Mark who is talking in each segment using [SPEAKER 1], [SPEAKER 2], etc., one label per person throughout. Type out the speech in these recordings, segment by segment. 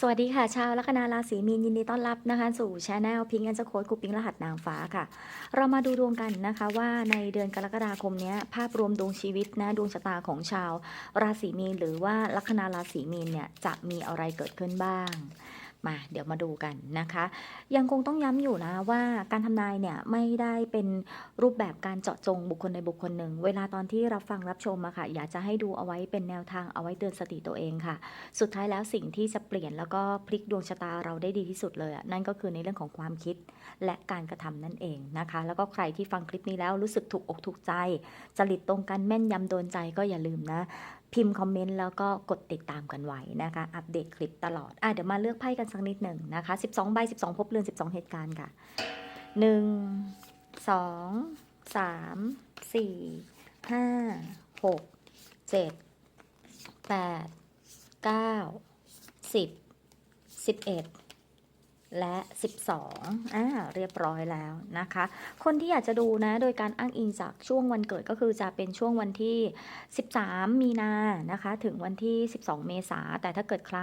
[SPEAKER 1] สวัสดีค่ะชาวลัคนาราศีมีนยินดีต้อนรับนะคะสู่ช anel พิงแอนจะโค้ดกูปิงรหัสนางฟ้าค่ะ เรามาดูดวงกันนะคะว่าในเดือนกรกฎาคมนี้ภาพรวมดวงชีวิตนะดวงชะตาของชาวราศีมีนหรือว่าลัคนาราศีมีนเนี่ยจะมีอะไรเกิดขึ้นบ้าง มาเดี๋ยวมาดูกันนะคะ ยังคงต้องย้ำอยู่นะว่าการทำนายเนี่ยไม่ได้เป็นรูปแบบการเจาะจงบุคคลในบุคคลหนึ่ง เวลาตอนที่รับฟังรับชมอะค่ะ อยากจะให้ดูเอาไว้เป็นแนวทางเอาไว้เตือนสติตัวเองค่ะ สุดท้ายแล้วสิ่งที่จะเปลี่ยนแล้วก็พลิกดวงชะตาเราได้ดีที่สุดเลยอะนั่นก็คือในเรื่องของความคิดและการกระทำนั่นเองนะคะ แล้วก็ใครที่ฟังคลิปนี้แล้วรู้สึกถูกอกถูกใจจริตตรงกันแม่นยำโดนใจก็อย่าลืมนะ พิมพ์คอมเมนต์แล้วก็กดติดตามกันไว้นะคะ อัปเดตคลิปตลอดอะเดี๋ยวมาเลือกไพ่กันสักนิดหนึ่งนะคะ 12 ใบ 12 พบเรือน 12 เหตุการณ์ค่ะ 1 2 3 4 5 6 7 8 9 10 11 และ 12อ่าเรียบร้อยแล้วนะคะ คนที่อยากจะดูนะ โดยการอ้างอิงจากช่วงวันเกิดก็คือจะเป็นช่วงวันที่ 13 มีนานะคะ ถึงวันที่ 12 เมษาแต่ถ้าเกิดใคร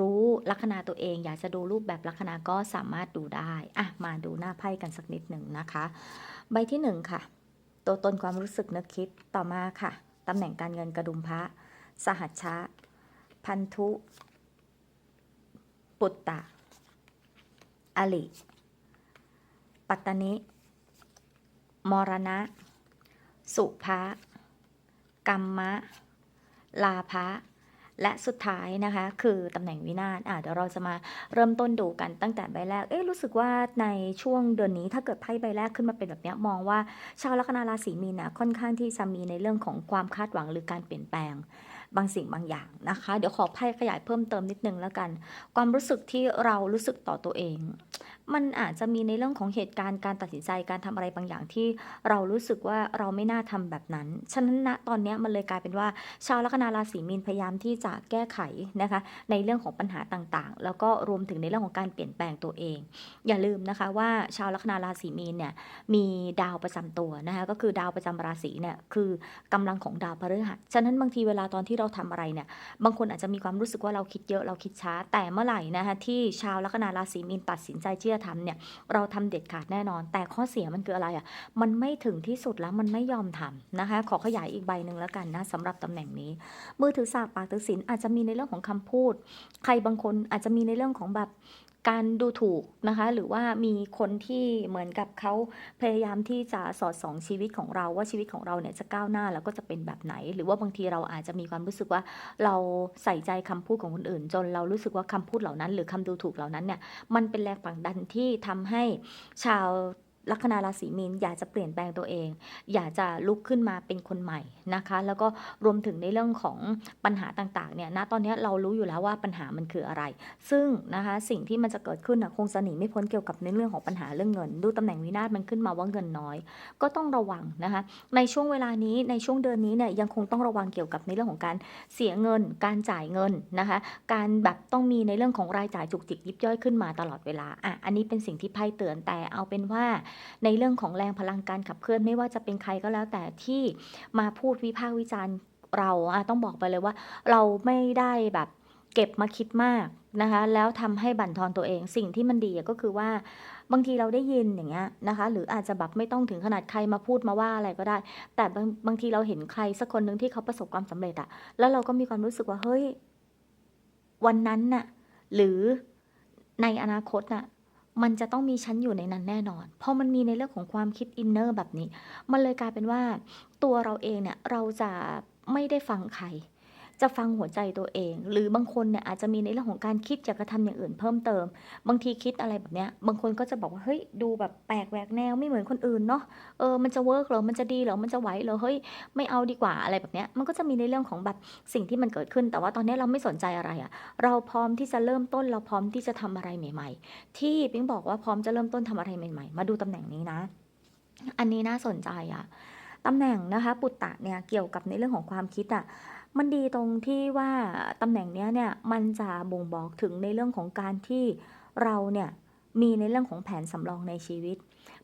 [SPEAKER 1] รู้ลัคนาตัวเอง อยากจะดูรูปแบบลัคนาก็สามารถดูได้อะมาดูหน้าไพ่กันสักนิดหนึ่งนะคะ ใบที่ 1 ค่ะ ตัวตนความรู้สึกนึกคิดต่อมาค่ะตำแหน่งการเงินกระดุมพระ สหัชชะ พันธุ ปุตตะ อลิ ปัตตนิ มรณะ สุภะกรรมะ ลาภะและสุดท้ายนะคะ คือตำแหน่งวินาศอะเดี๋ยวเราจะมาเริ่มต้นดูกันตั้งแต่ใบแรก เอ๊ะรู้สึกว่าในช่วงเดือนนี้ถ้าเกิดไพ่ใบแรกขึ้นมาเป็นแบบนี้มองว่าชาวลัคนาราศีมีนนะค่อนข้างที่จะมีในเรื่องของความคาดหวังหรือการเปลี่ยนแปลง บางสิ่งบางอย่างนะคะ เดี๋ยวขอไพ่ขยายเพิ่มเติมนิดนึงแล้วกัน ความรู้สึกที่เรารู้สึกต่อตัวเอง มันอาจจะมีในเรื่องของเหตุการณ์การตัดสินใจการทำอะไรบางอย่างที่เรารู้สึกว่าเราไม่น่าทำแบบนั้น ฉะนั้นณตอนนี้มันเลยกลายเป็นว่า ชาวลัคนาราศีมีนพยายามที่จะแก้ไขนะคะในเรื่องของปัญหาต่างๆ แล้วก็รวมถึงในเรื่องของการเปลี่ยนแปลงตัวเอง อย่าลืมนะคะว่าชาวลัคนาราศีมีนเนี่ยมีดาวประจำตัวนะคะก็คือดาวประจำราศีเนี่ยคือกำลังของดาวพฤหัสฉะนั้นบางทีเวลาตอนที่เราทำอะไรเนี่ยบางคนอาจจะมีความรู้สึกว่าเราคิดเยอะเราคิดช้า แต่เมื่อไหร่นะคะที่ชาวลัคนาราศีมีนตัดสินใจที่จะทำเนี่ยเราทำเด็ดขาดแน่นอน แต่ข้อเสียมันคืออะไรอะมันไม่ถึงที่สุดแล้วมันไม่ยอมทำนะคะ ขอขยายอีกใบหนึ่งแล้วกันนะสำหรับตำแหน่งนี้มือถือสากปากถือศีลอาจจะมีในเรื่องของคำพูด ใครบางคนอาจจะมีในเรื่องของแบบ การดูถูกนะคะ หรือว่ามีคนที่เหมือนกับเขาพยายามที่จะสอดส่องชีวิตของเราว่าชีวิตของเราเนี่ยจะก้าวหน้าแล้วก็จะเป็นแบบไหน หรือว่าบางทีเราอาจจะมีความรู้สึกว่าเราใส่ใจคำพูดของคนอื่น จนเรารู้สึกว่าคำพูดเหล่านั้น หรือคำดูถูกเหล่านั้นเนี่ยมันเป็นแรงผลักดันที่ทำให้ชาว ลัคนาราศีมีนอยากจะเปลี่ยนแปลงตัวเอง อยากจะลุกขึ้นมาเป็นคนใหม่นะคะ แล้วก็รวมถึงในเรื่องของปัญหาต่างๆเนี่ยณตอนนี้เรารู้อยู่แล้วว่าปัญหามันคืออะไร ซึ่งนะคะสิ่งที่มันจะเกิดขึ้นนะคงจะหนีไม่พ้นเกี่ยวกับในเรื่องของปัญหาเรื่องเงิน ดูตำแหน่งวินาศมันขึ้นมาว่าเงินน้อย ก็ต้องระวังนะคะในช่วงเวลานี้ในช่วงเดือนนี้เนี่ยยังคงต้องระวังเกี่ยวกับในเรื่องของการเสียเงิน การจ่ายเงินนะคะ การแบบต้องมีในเรื่องของรายจ่ายจุกจิกยิบย่อยขึ้นมาตลอดเวลาอะอันนี้เป็นสิ่งที่ไพ่เตือนแต่เอาเป็นว่าในเรื่องของแรงพลังการขับเคลื่อนไม่ว่าจะเป็นใครก็แล้วแต่ที่มาพูดวิพากษ์วิจารณ์เราอะต้องบอกไปเลยว่า เราไม่ได้แบบเก็บมาคิดมากนะคะ แล้วทำให้บั่นทอนตัวเองสิ่งที่มันดีก็คือว่าบางทีเราได้ยินอย่างเงี้ยนะคะ หรืออาจจะแบบไม่ต้องถึงขนาดใครมาพูดมาว่าอะไรก็ได้ แต่บางบางทีเราเห็นใครสักคนหนึ่งที่เขาประสบความสำเร็จอะแล้วเราก็มีความรู้สึกว่าเฮ้ยวันนั้นน่ะหรือในอนาคตน่ะ มันจะต้องมีชั้นอยู่ในนั้นแน่นอนเพราะมันมีในเรื่องของความคิดอินเนอร์แบบนี้ มันเลยกลายเป็นว่าตัวเราเองเนี่ยเราจะไม่ได้ฟังใคร จะฟังหัวใจตัวเอง หรือบางคนเนี่ยอาจจะมีในเรื่องของการคิดอยากจะทำอย่างอื่นเพิ่มเติม บางทีคิดอะไรแบบเนี้ย บางคนก็จะบอกว่าเฮ้ยดูแบบแปลกแหวกแนวไม่เหมือนคนอื่นเนาะเออมันจะเวิร์กเหรอมันจะดีเหรอมันจะไหวเหรอเฮ้ยไม่เอาดีกว่าอะไรแบบเนี้ยมันก็จะมีในเรื่องของแบบสิ่งที่มันเกิดขึ้น แต่ว่าตอนนี้เราไม่สนใจอะไรอะเราพร้อมที่จะเริ่มต้นเราพร้อมที่จะทำอะไรใหม่ ๆ ที่ปิ๊งบอกว่าพร้อมจะเริ่มต้นทำอะไรใหม่ ๆ มาดูตำแหน่งนี้นะ อันนี้น่าสนใจอะตำแหน่งนะคะปุตตะเนี่ยเกี่ยวกับในเรื่องของความคิดอะ มันดีตรงที่ว่าตำแหน่งเนี้ยเนี่ยมันจะบ่งบอกถึงในเรื่องของการที่เราเนี่ยมีในเรื่องของแผนสำรองในชีวิต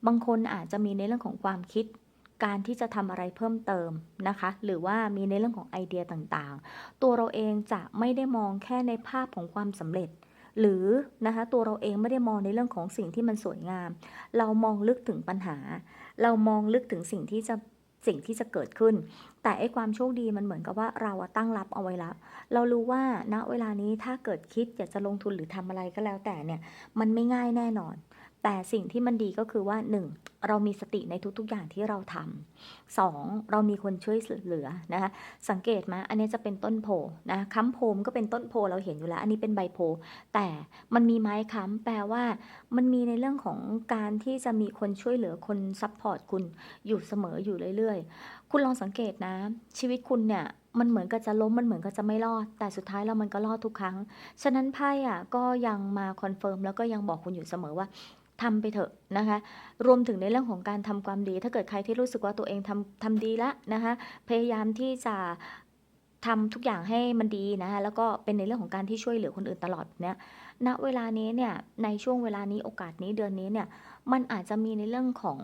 [SPEAKER 1] บางคนอาจจะมีในเรื่องของความคิด การที่จะทำอะไรเพิ่มเติมนะคะ หรือว่ามีในเรื่องของไอเดียต่างๆ ตัวเราเองจะไม่ได้มองแค่ในภาพของความสำเร็จ หรือนะคะตัวเราเองไม่ได้มองในเรื่องของสิ่งที่มันสวยงาม เรามองลึกถึงปัญหา เรามองลึกถึงสิ่งที่จะ สิ่งที่จะเกิดขึ้น แต่ไอ้ความโชคดีมันเหมือนกับว่าเราตั้งรับเอาไว้แล้ว เรารู้ว่าณเวลานี้ถ้าเกิดคิดอยากจะลงทุนหรือทำอะไรก็แล้วแต่เนี่ย มันไม่ง่ายแน่นอน แต่สิ่งที่มันดีก็คือว่า 1. เรามีสติในทุกๆอย่างที่เราทำ 2. เรามีคนช่วยเหลือนะคะสังเกตไหมอันนี้จะเป็นต้นโพนะค้ำโพมก็เป็นต้นโพเราเห็นอยู่แล้ว อันนี้เป็นใบโพ แต่มันมีไม้ค้ำแปลว่า มันมีในเรื่องของการที่จะมีคนช่วยเหลือคนซัพพอร์ตคุณอยู่เสมออยู่เรื่อยๆ คุณลองสังเกตนะ ชีวิตคุณเนี่ยมันเหมือนกับจะล้มมันเหมือนกับจะไม่รอด แต่สุดท้ายแล้วมันก็รอดทุกครั้ง ฉะนั้นไพ่อะก็ยังมาคอนเฟิร์มแล้วก็ยังบอกคุณอยู่เสมอว่า ทำไปเถอะนะคะ รวมถึงในเรื่องของการทำความดี ถ้าเกิดใครที่รู้สึกว่าตัวเองทำทำดีแล้วนะคะ พยายามที่จะทำทุกอย่างให้มันดีนะคะแล้วก็เป็นในเรื่องของการที่ช่วยเหลือคนอื่นตลอดเนี่ยณเวลานี้เนี่ย ในช่วงเวลานี้โอกาสนี้เดือนนี้เนี่ย มันอาจจะมีในเรื่องของ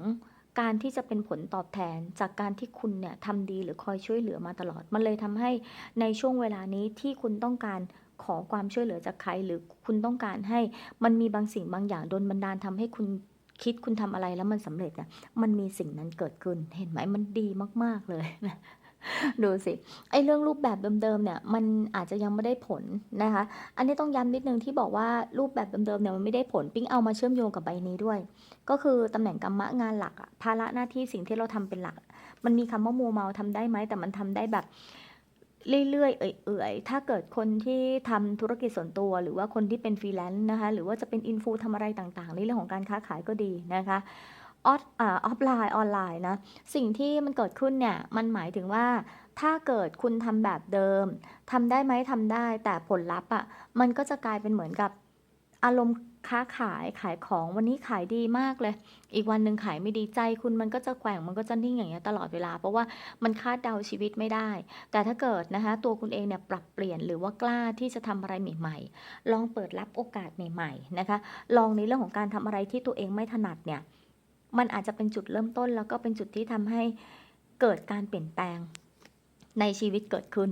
[SPEAKER 1] การที่จะเป็นผลตอบแทนจากการที่คุณเนี่ยทำดีหรือคอยช่วยเหลือมาตลอด มันเลยทำให้ในช่วงเวลานี้ที่คุณต้องการ ขอความช่วยเหลือจากใคร หรือคุณต้องการให้มันมีบางสิ่งบางอย่างโดนบันดาลทำให้คุณคิดคุณทำอะไรแล้วมันสำเร็จอะมันมีสิ่งนั้นเกิดขึ้น เห็นไหมมันดีมาก ๆเลยนะดูสิไอ้เรื่องรูปแบบเดิมๆเนี่ยมันอาจจะยังไม่ได้ผลนะคะ อันนี้ต้องย้ำนิดนึงที่บอกว่ารูปแบบเดิมๆเนี่ยมันไม่ได้ผลปิ๊งเอามาเชื่อมโยงกับใบนี้ด้วย ก็คือตำแหน่งกรรมะงานหลักอะภาระหน้าที่สิ่งที่เราทำเป็นหลัก มันมีคำว่ามัวเมาทำได้ไหมแต่มันทำได้แบบ เรื่อยๆ เอื่อยๆ ถ้าเกิดคนที่ทำธุรกิจส่วนตัว หรือว่าคนที่เป็นฟรีแลนซ์นะคะ หรือว่าจะเป็นอินฟูทำอะไรต่างๆ ในเรื่องของการค้าขายก็ดีนะคะออฟออฟไลน์ออนไลน์นะ สิ่งที่มันเกิดขึ้นเนี่ย มันหมายถึงว่าถ้าเกิดคุณทำแบบเดิมทำได้ไหมทำได้ แต่ผลลัพธ์อะ มันก็จะกลายเป็นเหมือนกับอารมณ์ ค้าขายขายของวันนี้ขายดีมากเลย อีกวันหนึ่งขายไม่ดีใจคุณมันก็จะแกว่งมันก็จะนิ่งอย่างเงี้ยตลอดเวลา เพราะว่ามันคาดเดาชีวิตไม่ได้ แต่ถ้าเกิดนะคะตัวคุณเองเนี่ยปรับเปลี่ยนหรือว่ากล้าที่จะทำอะไรใหม่ ๆ ลองเปิดรับโอกาสใหม่ๆนะคะ ลองในเรื่องของการทำอะไรที่ตัวเองไม่ถนัดเนี่ยมันอาจจะเป็นจุดเริ่มต้น แล้วก็เป็นจุดที่ทำให้เกิดการเปลี่ยนแปลง ในชีวิตเกิดขึ้น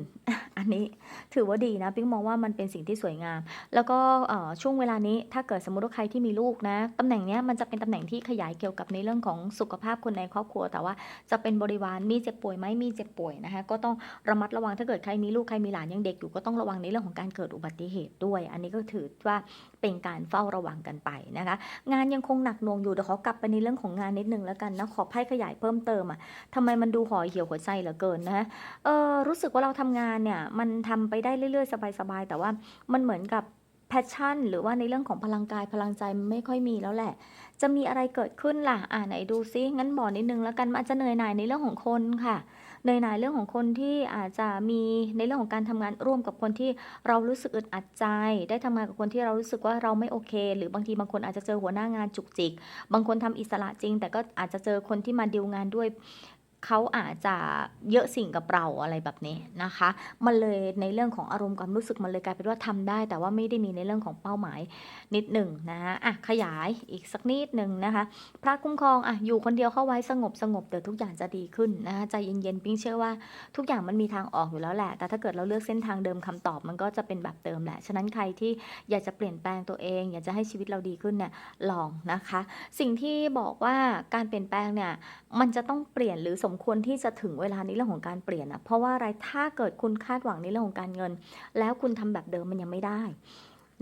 [SPEAKER 1] อันนี้ถือว่าดีนะปิ๊งมองว่ามันเป็นสิ่งที่สวยงาม แล้วก็ช่วงเวลานี้ถ้าเกิดสมมติว่าใครที่มีลูกนะตำแหน่งเนี้ยมันจะเป็นตำแหน่งที่ขยายเกี่ยวกับในเรื่องของสุขภาพคนในครอบครัว แต่ว่าจะเป็นบริวารมีเจ็บป่วยไหมมีเจ็บป่วยนะคะก็ต้องระมัดระวังถ้าเกิดใครมีลูกใครมีหลานยังเด็กอยู่ก็ต้องระวังในเรื่องของการเกิดอุบัติเหตุด้วย อันนี้ก็ถือว่าเป็นการเฝ้าระวังกันไปนะคะ งานยังคงหนักหน่วงอยู่เดี๋ยวขอกลับไปในเรื่องของงานนิดนึงแล้วกันนะขอไพ่ขยายเพิ่มเติมอะทำไมมันดูห่อเหี่ยวหัวใจเหลือเกินนะเออรู้สึกว่าเราทำงานเนี่ยมันทำไปได้เรื่อย ๆ สบาย ๆ แต่ว่ามันเหมือนกับแพชชั่น หรือว่าในเรื่องของพลังกายพลังใจไม่ค่อยมีแล้วแหละ จะมีอะไรเกิดขึ้นล่ะ อ่าไหนดูซิงั้นบอกนิดนึงแล้วกันมันอาจจะเหนื่อยหน่ายในเรื่องของคนค่ะเหนื่อยหน่ายเรื่องของคนที่อาจจะมีในเรื่องของการทำงานร่วมกับคนที่เรารู้สึกอึดอัดใจ ได้ทำงานกับคนที่เรารู้สึกว่าเราไม่โอเค หรือบางทีบางคนอาจจะเจอหัวหน้างานจุกจิก บางคนทำอิสระจริง แต่ก็อาจจะเจอคนที่มาดีลงานด้วย เขาอาจจะเยอะสิ่งกับเราอะไรแบบนี้นะคะ มันเลยในเรื่องของอารมณ์ความรู้สึกมันเลยกลายเป็นว่าทำได้ แต่ว่าไม่ได้มีในเรื่องของเป้าหมายนิดหนึ่งนะอะขยายอีกสักนิดหนึ่งนะคะ พระคุ้มครองอะอยู่คนเดียวเข้าไว้สงบสงบเดี๋ยวทุกอย่างจะดีขึ้นนะคะใจเย็นๆปิ้งเชื่อว่าทุกอย่างมันมีทางออกอยู่แล้วแหละ แต่ถ้าเกิดเราเลือกเส้นทางเดิมคำตอบมันก็จะเป็นแบบเดิมแหละ ฉะนั้นใครที่อยากจะเปลี่ยนแปลงตัวเอง อยากจะให้ชีวิตเราดีขึ้นเนี่ยลองนะคะ สิ่งที่บอกว่าการเปลี่ยนแปลงเนี่ยมันจะต้องเปลี่ยนหรือสมควรที่จะถึงเวลานี้เรื่องของการเปลี่ยนอะเพราะว่าอะไรถ้าเกิดคุณคาดหวังในเรื่องของการเงิน แล้วคุณทำแบบเดิมมันยังไม่ได้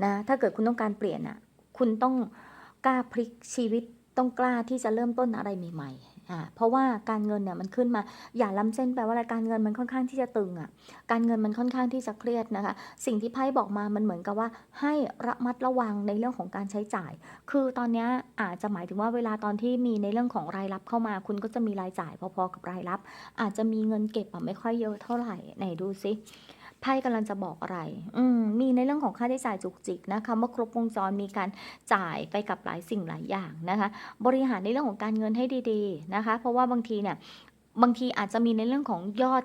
[SPEAKER 1] นะถ้าเกิดคุณต้องการเปลี่ยนอะคุณต้องกล้าพลิกชีวิตต้องกล้าที่จะเริ่มต้นอะไรใหม่ๆ อ่าเพราะว่าการเงินเนี่ยมันขึ้นมา อย่าล้ำเส้นแปลว่าอะไรการเงินมันค่อนข้างที่จะตึงอะการเงินมันค่อนข้างที่จะเครียดนะคะ สิ่งที่ไพ่บอกมามันเหมือนกับว่า ให้ระมัดระวังในเรื่องของการใช้จ่าย คือตอนนี้อาจจะหมายถึงว่าเวลาตอนที่มีในเรื่องของรายรับเข้ามา คุณก็จะมีรายจ่ายพอๆกับรายรับ อาจจะมีเงินเก็บอะไม่ค่อยเยอะเท่าไหร่ไหนดูซิ ไพ่กำลังจะบอกอะไร อืมมีในเรื่องของค่าใช้จ่ายจุกจิกนะคะเมื่อครบวงจรมีการจ่ายไปกับหลายสิ่งหลายอย่างนะคะ บริหารในเรื่องของการเงินให้ดีๆนะคะ เพราะว่าบางทีเนี่ยบางทีอาจจะมีในเรื่องของยอด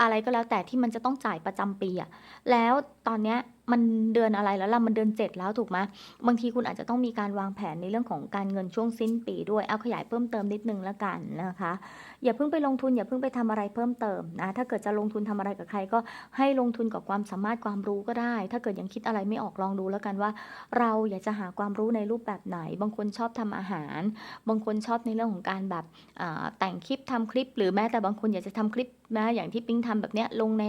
[SPEAKER 1] อะไรก็แล้วแต่ที่มันจะต้องจ่ายประจำปีอะแล้วตอนเนี้ย มันเดือนอะไรแล้วล่ะมันเดือนเจ็ดแล้วถูกไหมบางทีคุณอาจจะต้องมีการวางแผนในเรื่องของการเงินช่วงสิ้นปีด้วยเอาขยายเพิ่มเติมนิดนึงละกันนะคะ อย่าเพิ่งไปลงทุนอย่าเพิ่งไปทำอะไรเพิ่มเติมนะถ้าเกิดจะลงทุนทำอะไรกับใครก็ให้ลงทุนกับความสามารถความรู้ก็ได้ ถ้าเกิดยังคิดอะไรไม่ออกลองดูแล้วกันว่า เราอยากจะหาความรู้ในรูปแบบไหน บางคนชอบทำอาหาร บางคนชอบในเรื่องของการแบบแต่งคลิปทำคลิป หรือแม้แต่บางคนอยากจะทำคลิปนะอย่างที่ปิ๊งทำแบบเนี้ยลงใน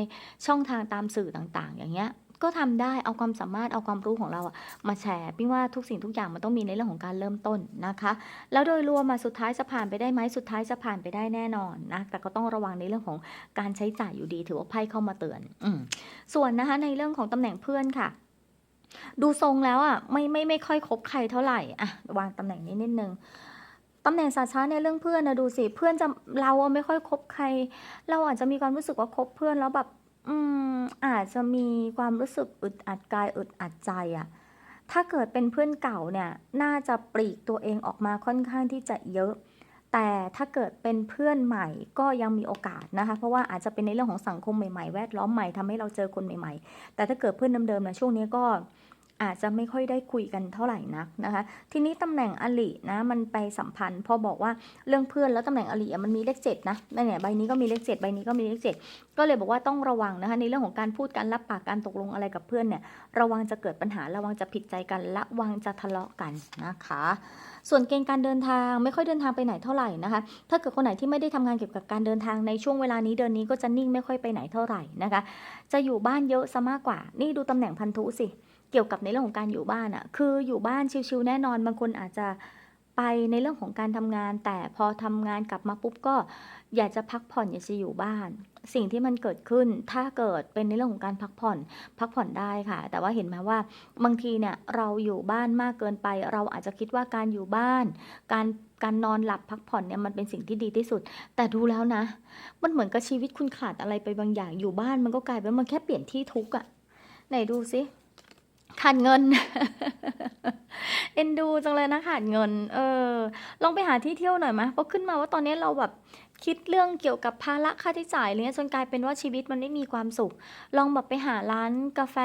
[SPEAKER 1] ช่องทางตามสื่อต่างๆ อย่างเงี้ย ก็ทำได้เอาความสามารถเอาความรู้ของเราอะมาแชร์ปิ๊งว่าทุกสิ่งทุกอย่างมันต้องมีในเรื่องของการเริ่มต้นนะคะ แล้วโดยรวมมาสุดท้ายจะผ่านไปได้ไหมสุดท้ายจะผ่านไปได้แน่นอนนะแต่ก็ต้องระวังในเรื่องของการใช้จ่ายอยู่ดีถือว่าไพ่เข้ามาเตือนอส่วนนะคะในเรื่องของตำแหน่งเพื่อนค่ะดูทรงแล้วอะไม่ไม่ไม่ค่อยคบใครเท่าไหร่อะวางตำแหน่งนี้นิดนึงตำแหน่งสาช้าเนี่ยเรื่องเพื่อนนะดูสิเพื่อนจะเราไม่ค่อยคบใคร เราอาจจะมีความรู้สึกว่าคบเพื่อนแล้วแบบ อืม อาจจะมีความรู้สึกอึดอัดกายอึดอัดใจอะ ถ้าเกิดเป็นเพื่อนเก่าเนี่ย น่าจะปลีกตัวเองออกมาค่อนข้างที่จะเยอะ แต่ถ้าเกิดเป็นเพื่อนใหม่ก็ยังมีโอกาสนะคะ เพราะว่าอาจจะเป็นในเรื่องของสังคมใหม่ๆ แวดล้อมใหม่ทำให้เราเจอคนใหม่ ๆ แต่ถ้าเกิดเพื่อนเดิมๆนะช่วงนี้ก็ อาจจะไม่ค่อยได้คุยกันเท่าไหร่นักนะคะ ทีนี้ตำแหน่งอลินะมันไปสัมพันธ์ พอบอกว่าเรื่องเพื่อนแล้วตำแหน่งอลิมันมีเลขเจ็ดนะนั่นเนี่ยใบนี้ก็มีเลขเจ็ดใบนี้ก็มีเลขเจ็ดก็เลยบอกว่าต้องระวังนะคะในเรื่องของการพูดการรับปากการตกลงอะไรกับเพื่อนเนี่ยระวังจะเกิดปัญหาระวังจะผิดใจกันระวังจะทะเลาะกันนะคะ ส่วนเกณฑ์การเดินทางไม่ค่อยเดินทางไปไหนเท่าไหร่นะคะ ถ้าเกิดคนไหนที่ไม่ได้ทำงานเกี่ยวกับการเดินทางในช่วงเวลานี้เดือนนี้ก็จะนิ่งไม่ค่อยไปไหนเท่าไหร่นะคะ จะอยู่บ้านเยอะซะมากกว่า นี่ดูตำแหน่งพันธุสิ เกี่ยวกับในเรื่องของการอยู่บ้านอะคืออยู่บ้านชิวๆแน่นอนบางคนอาจจะไปในเรื่องของการทำงาน แต่พอทำงานกลับมาปุ๊บก็อยากจะพักผ่อนอยากจะอยู่บ้าน สิ่งที่มันเกิดขึ้นถ้าเกิดเป็นในเรื่องของการพักผ่อน พักผ่อนได้ค่ะ แต่ว่าเห็นไหมว่าบางทีเนี่ยเราอยู่บ้านมากเกินไป เราอาจจะคิดว่าการอยู่บ้าน การการนอนหลับพักผ่อนเนี่ยมันเป็นสิ่งที่ดีที่สุด แต่ดูแล้วนะ มันเหมือนกับชีวิตคุณขาดอะไรไปบางอย่างอยู่บ้านมันก็กลายเป็นมันแค่เปลี่ยนที่ทุกข์อะไหนดูสิ ขาดเงิน เอ็นดูจังเลยนะขาดเงิน เออ ลองไปหาที่เที่ยวหน่อยไหมเพราะขึ้นมาว่าตอนนี้เราแบบ คิดเรื่องเกี่ยวกับภาระค่าใช้จ่ายอะไรเงี้ยจนกลายเป็นว่าชีวิตมันไม่มีความสุข ลองแบบไปหาร้านกาแฟ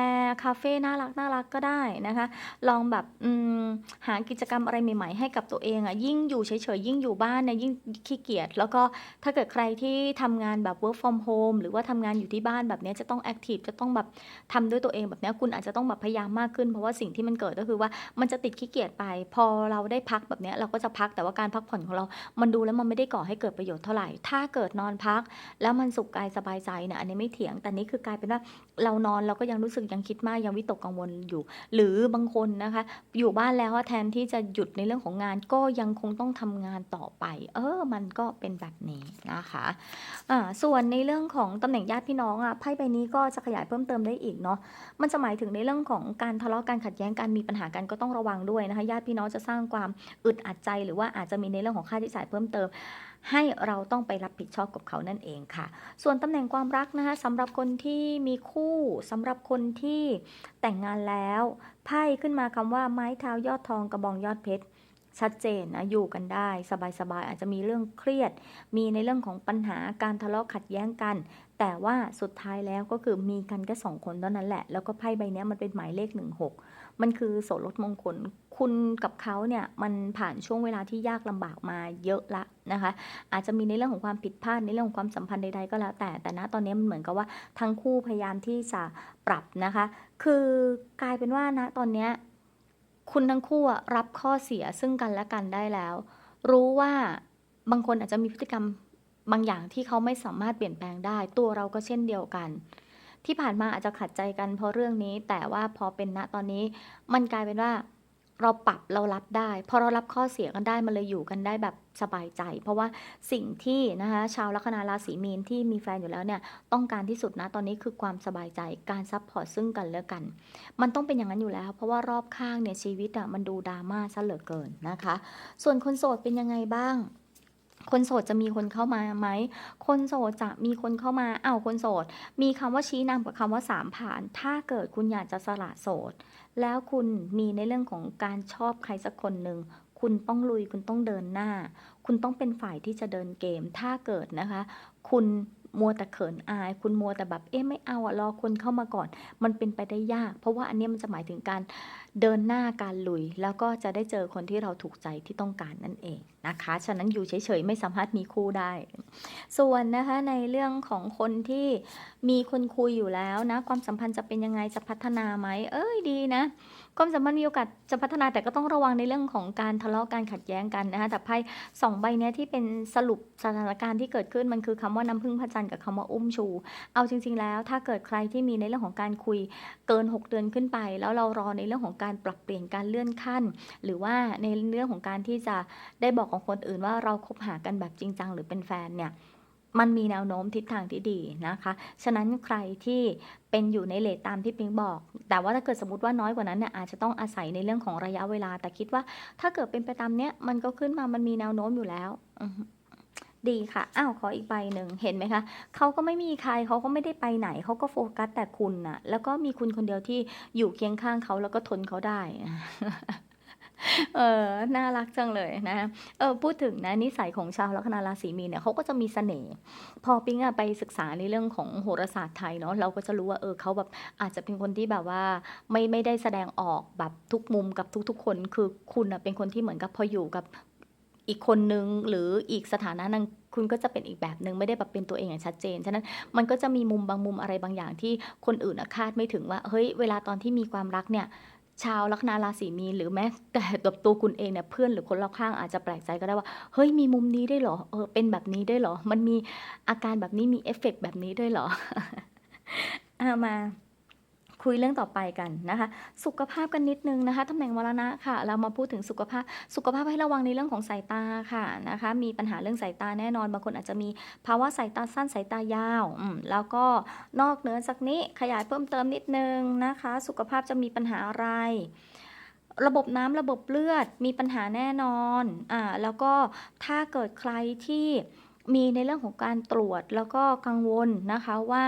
[SPEAKER 1] คาเฟ่น่ารักน่ารักก็ได้นะคะ ลองแบบอืมหากิจกรรมอะไรใหม่ ๆ ให้กับตัวเองอะ่ะยิ่งอยู่เฉยๆยิ่งอยู่บ้านเนี่ยยิ่งขี้เกียจแล้วก็ถ้าเกิดใครที่ทำงานแบบ work from home หรือว่าทำงานอยู่ที่บ้านแบบเนี้ยจะต้อง active จะต้องแบบทำด้วยตัวเองแบบเนี้ยคุณอาจจะต้องแบบพยายามมากขึ้นเพราะว่าสิ่งที่มันเกิดก็คือว่ามันจะติดขี้เกียจไป พอเราได้พักแบบเนี้ยเราก็จะพักแต่ว่าการพักผ่อนของเรา มันดูแล้วมันไม่ได้ก่อให้เกิดประโยชน์เท่าไหร่ถ้าเกิดนอนพัก แล้วมันสุขกายสบายใจเนี่ยอันนี้ไม่เถียง แต่นี่คือกลายเป็นว่าเรานอนเราก็ยังรู้สึกยังคิดมากยังวิตกกังวลอยู่ หรือบางคนนะคะ อยู่บ้านแล้วแทนที่จะหยุดในเรื่องของงานก็ยังคงต้องทำงานต่อไป เออ มันก็เป็นแบบนี้นะคะอ่าส่วนในเรื่องของตำแหน่งญาติพี่น้องอะไพ่ใบนี้ก็จะขยายเพิ่มเติมได้อีกเนาะมันจะหมายถึงในเรื่องของการทะเลาะการขัดแย้งการมีปัญหากันก็ต้องระวังด้วยนะคะญาติพี่น้องจะสร้างความอึดอัดใจ หรือว่าอาจจะมีในเรื่องของค่าใช้จ่ายเพิ่มเติม ให้เราต้องไปรับผิดชอบกับเขานั่นเองค่ะ ส่วนตำแหน่งความรักนะคะสำหรับคนที่มีคู่สำหรับคนที่แต่งงานแล้วไพ่ขึ้นมาคำว่าไม้เท้ายอดทองกระบองยอดเพชรชัดเจนนะอยู่กันได้ สบายๆอาจจะมีเรื่องเครียด มีในเรื่องของปัญหาการทะเลาะขัดแย้งกัน แต่ว่าสุดท้ายแล้วก็คือมีกันแค่สองคนเท่านั้นแหละ แล้วก็ไพ่ใบนี้มันเป็นหมายเลขหนึ่งหก มันคือโสรถมงคล คุณกับเขาเนี่ยมันผ่านช่วงเวลาที่ยากลำบากมาเยอะละนะคะ อาจจะมีในเรื่องของความผิดพลาดในเรื่องของความสัมพันธ์ใดๆก็แล้วแต่แต่ณตอนนี้มันเหมือนกับว่าทั้งคู่พยายามที่จะปรับนะคะ คือกลายเป็นว่าณตอนนี้คุณทั้งคู่รับข้อเสียซึ่งกันและกันได้แล้ว รู้ว่าบางคนอาจจะมีพฤติกรรมบางอย่างที่เขาไม่สามารถเปลี่ยนแปลงได้ ตัวเราก็เช่นเดียวกัน ที่ผ่านมาอาจจะขัดใจกันเพราะเรื่องนี้ แต่ว่าพอเป็นณตอนนี้ มันกลายเป็นว่าเราปรับเรารับได้ พอเรารับข้อเสียกันได้มันเลยอยู่กันได้แบบสบายใจ เพราะว่าสิ่งที่นะคะชาวลัคนาราศีมีนที่มีแฟนอยู่แล้วเนี่ยต้องการที่สุดนะตอนนี้คือความสบายใจการซัพพอร์ตซึ่งกันและกัน มันต้องเป็นอย่างนั้นอยู่แล้ว เพราะว่ารอบข้างเนี่ยชีวิตอะมันดูดราม่าซะเหลือเกินนะคะ ส่วนคนโสดเป็นยังไงบ้าง คนโสดจะมีคนเข้ามาไหม คนโสดจะมีคนเข้ามาอ้าวคนโสด มีคำว่าชี้นำกับคำว่าสามผ่าน ถ้าเกิดคุณอยากจะสละโสด แล้วคุณมีในเรื่องของการชอบใครสักคนหนึ่ง คุณต้องลุย คุณต้องเดินหน้า คุณต้องเป็นฝ่ายที่จะเดินเกม ถ้าเกิดนะคะ คุณ มัวแต่เขินอาย คุณมัวแต่แบบเอ๊ะไม่เอาอะรอคนเข้ามาก่อน มันเป็นไปได้ยาก เพราะว่าอันนี้มันจะหมายถึงการเดินหน้าการลุย แล้วก็จะได้เจอคนที่เราถูกใจที่ต้องการนั่นเองนะคะ ฉะนั้นอยู่เฉยๆไม่สามารถมีคู่ได้ ส่วนนะคะในเรื่องของคนที่มีคนคุยอยู่แล้วนะ ความสัมพันธ์จะเป็นยังไงจะพัฒนาไหมเอ๊ยดีนะ ความสัมพันธ์มีโอกาสจะพัฒนาแต่ก็ต้องระวังในเรื่องของการทะเลาะการขัดแย้งกันนะคะแต่ไพ่2ใบนี้ที่เป็นสรุปสถานการณ์ที่เกิดขึ้นมันคือคำว่าน้ำผึ้งพระจันทร์กับคำว่าอุ้มชู เอาจริง ๆ แล้ว ถ้าเกิดใครที่มีในเรื่องของการคุยเกิน 6 เดือนขึ้นไป แล้วเรารอในเรื่องของการปรับเปลี่ยนการเลื่อนขั้น หรือว่าในเรื่องของการที่จะได้บอกกับคนอื่นว่าเราคบหากันแบบจริงจังหรือเป็นแฟนเนี่ย มันมีแนวโน้มทิศทางที่ดีนะคะ ฉะนั้นใครที่เป็นอยู่ในเรตตามที่ปิงบอก แต่ว่าถ้าเกิดสมมติว่าน้อยกว่านั้นเนี่ยอาจจะต้องอาศัยในเรื่องของระยะเวลา แต่คิดว่าถ้าเกิดเป็นไปตามเนี้ยมันก็ขึ้นมา มันมีแนวโน้มอยู่แล้วดีค่ะ อ้าว ขออีกใบหนึ่ง เห็นไหมคะ เขาก็ไม่มีใคร เขาก็ไม่ได้ไปไหน เขาก็โฟกัสแต่คุณน่ะ แล้วก็มีคุณคนเดียวที่อยู่เคียงข้างเขาแล้วก็ทนเขาได้ เออ น่ารักจังเลยนะเออพูดถึงนะนิสัยของชาวลัคนาราศีมีนเนี่ยเขาก็จะมีเสน่ห์ พอปิงอะไปศึกษาในเรื่องของโหราศาสตร์ไทยเนาะเราก็จะรู้ว่าเออเขาแบบอาจจะเป็นคนที่แบบว่าไม่ไม่ได้แสดงออกแบบทุกมุมกับทุกๆ คน คือคุณนะเป็นคนที่เหมือนกับพออยู่กับอีกคนนึงหรืออีกสถานะนึงคุณก็จะเป็นอีกแบบหนึ่งไม่ได้แบบเป็นตัวเองอย่างชัดเจน ฉะนั้นมันก็จะมีมุมบางมุมอะไรบางอย่างที่คนอื่นอะคาดไม่ถึงว่า เฮ้ย เวลาตอนที่มีความรักเนี่ย ชาวลัคนาราศีมีนหรือแม้แต่ตัวคุณเองเนี่ยเพื่อนหรือคนรอบข้างอาจจะแปลกใจก็ได้ว่า เฮ้ยมีมุมนี้ได้เหรอเออเป็นแบบนี้ได้เหรอ มันมีอาการแบบนี้มีเอฟเฟกต์แบบนี้ด้วยเหรออามา คุยเรื่องต่อไปกันนะคะ สุขภาพกันนิดนึงนะคะตำแหน่งมรณะค่ะ เรามาพูดถึงสุขภาพ สุขภาพให้ระวังในเรื่องของสายตาค่ะนะคะ มีปัญหาเรื่องสายตาแน่นอน บางคนอาจจะมีภาวะสายตาสั้นสายตายาวอืมแล้วก็นอกเหนือจากนี้ขยายเพิ่มเติมนิดนึงนะคะ สุขภาพจะมีปัญหาอะไรระบบน้ำระบบเลือดมีปัญหาแน่นอนอ่าแล้วก็ถ้าเกิดใครที่ มีในเรื่องของการตรวจแล้วก็กังวลนะคะว่า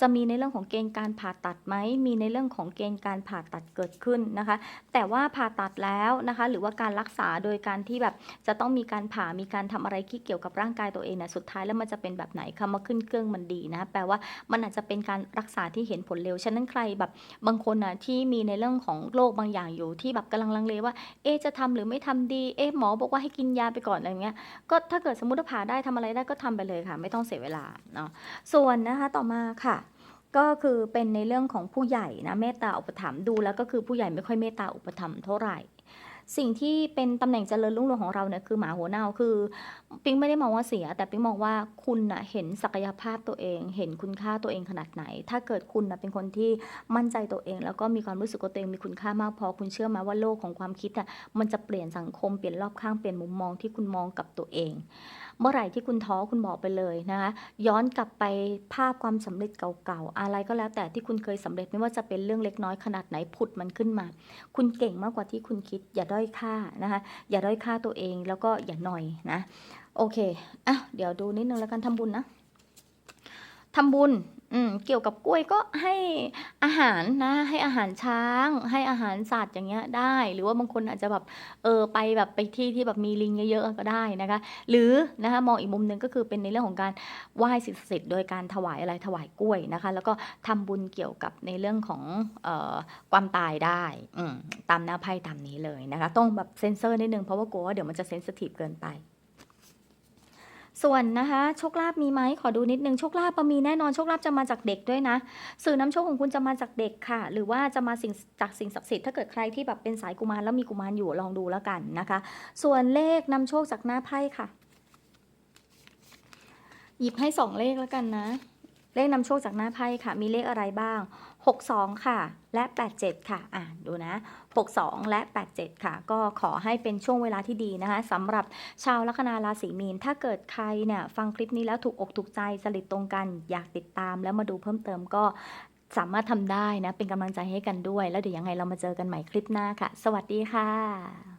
[SPEAKER 1] จะมีในเรื่องของเกณฑ์การผ่าตัดไหมมีในเรื่องของเกณฑ์การผ่าตัดเกิดขึ้นนะคะ แต่ว่าผ่าตัดแล้วนะคะหรือว่าการรักษาโดยการที่แบบจะต้องมีการผ่ามีการทำอะไรที่เกี่ยวกับร่างกายตัวเองเนี่ยสุดท้ายแล้วมันจะเป็นแบบไหนคำว่าขึ้นเครื่องมันดีนะแปลว่ามันอาจจะเป็นการรักษาที่เห็นผลเร็วฉะนั้นใครแบบบางคนนะที่มีในเรื่องของโรคบางอย่างอยู่ที่แบบกำลังลังเลว่าเอ๊จะทำหรือไม่ทำดีเอ๊หมอบอกว่าให้กินยาไปก่อนอะไรเงี้ยก็ถ้าเกิดสมมติว่าผ่าได้ทำอะไรได้ก็ทำไปเลยค่ะ ไม่ต้องเสียเวลาเนาะส่วนนะคะต่อมาค่ะ ก็คือเป็นในเรื่องของผู้ใหญ่นะเมตตาอุปถัมภ์ดูแล้วก็คือผู้ใหญ่ไม่ค่อยเมตตาอุปถัมภ์เท่าไหร่สิ่งที่เป็นตำแหน่งเจริญรุ่งเรืองของเราเนี่ยคือหมาหัวเน่าคือ ปิ๊งไม่ได้มองว่าเสีย แต่ปิ๊งมองว่าคุณนะเห็นศักยภาพตัวเอง เห็นคุณค่าตัวเองขนาดไหน ถ้าเกิดคุณนะเป็นคนที่มั่นใจตัวเอง แล้วก็มีความรู้สึกว่าตัวเองมีคุณค่ามากพอคุณเชื่อไหมว่าโลกของความคิดอะมันจะเปลี่ยนสังคมเปลี่ยนรอบข้างเปลี่ยนมุมมองที่คุณมองกับตัวเอง เมื่อไหร่ที่คุณท้อคุณบอกไปเลยนะคะย้อนกลับไปภาพความสำเร็จเก่าๆ อะไรก็แล้วแต่ที่คุณเคยสำเร็จไม่ว่าจะเป็นเรื่องเล็กน้อยขนาดไหนผุดมันขึ้นมา คุณเก่งมากกว่าที่คุณคิด อย่าด้อยค่านะคะอย่าด้อยค่าตัวเองแล้วก็อย่าหน่อยนะโอเคอะเดี๋ยวดูนิดนึงแล้วกันทำบุญนะทำบุญ อืม เกี่ยวกับกล้วยก็ให้อาหารนะ ให้อาหารช้าง ให้อาหารสัตว์อย่างเงี้ยได้ หรือว่าบางคนอาจจะแบบเออไปแบบไปที่ที่แบบมีลิงเยอะๆก็ได้นะคะ หรือนะคะมองอีกมุมหนึ่งก็คือเป็นในเรื่องของการไหว้สิ่งศักดิ์สิทธิ์โดยการถวายอะไรถวายกล้วยนะคะ แล้วก็ทำบุญเกี่ยวกับในเรื่องของออความตายได้อืตามหน้าไพ่ตามนี้เลยนะคะ ต้องแบบเซนเซอร์นิดนึงเพราะว่ากลัวว่าเดี๋ยวมันจะเซนซิทิฟเกินไป ส่วนนะคะ โชคลาภมีไหมขอดูนิดนึงโชคลาภอะมีแน่นอนโชคลาภจะมาจากเด็กด้วยนะ สื่อนำโชคของคุณจะมาจากเด็กค่ะ หรือว่าจะมาสิ่งจากสิ่งศักดิ์สิทธิ์ถ้าเกิดใครที่แบบเป็นสายกุมารแล้วมีกุมารอยู่ลองดูแล้วกันนะคะ ส่วนเลขนำโชคจากหน้าไพ่ค่ะ หยิบให้2เลขแล้วกันนะ เลขนำโชคจากหน้าไพ่ค่ะ มีเลขอะไรบ้าง 62 ค่ะ และ 87 ค่ะ อ่าดูนะ 62 และ 87 ค่ะ ก็ขอให้เป็นช่วงเวลาที่ดีนะคะสำหรับชาวลัคนาราศีมีน ถ้าเกิดใครเนี่ยฟังคลิปนี้แล้วถูกอกถูกใจสลิดตรงกัน อยากติดตามแล้วมาดูเพิ่มเติมก็สามารถทำได้นะ เป็นกำลังใจให้กันด้วย แล้วเดี๋ยวยังไงเรามาเจอกันใหม่คลิปหน้าค่ะ สวัสดีค่ะ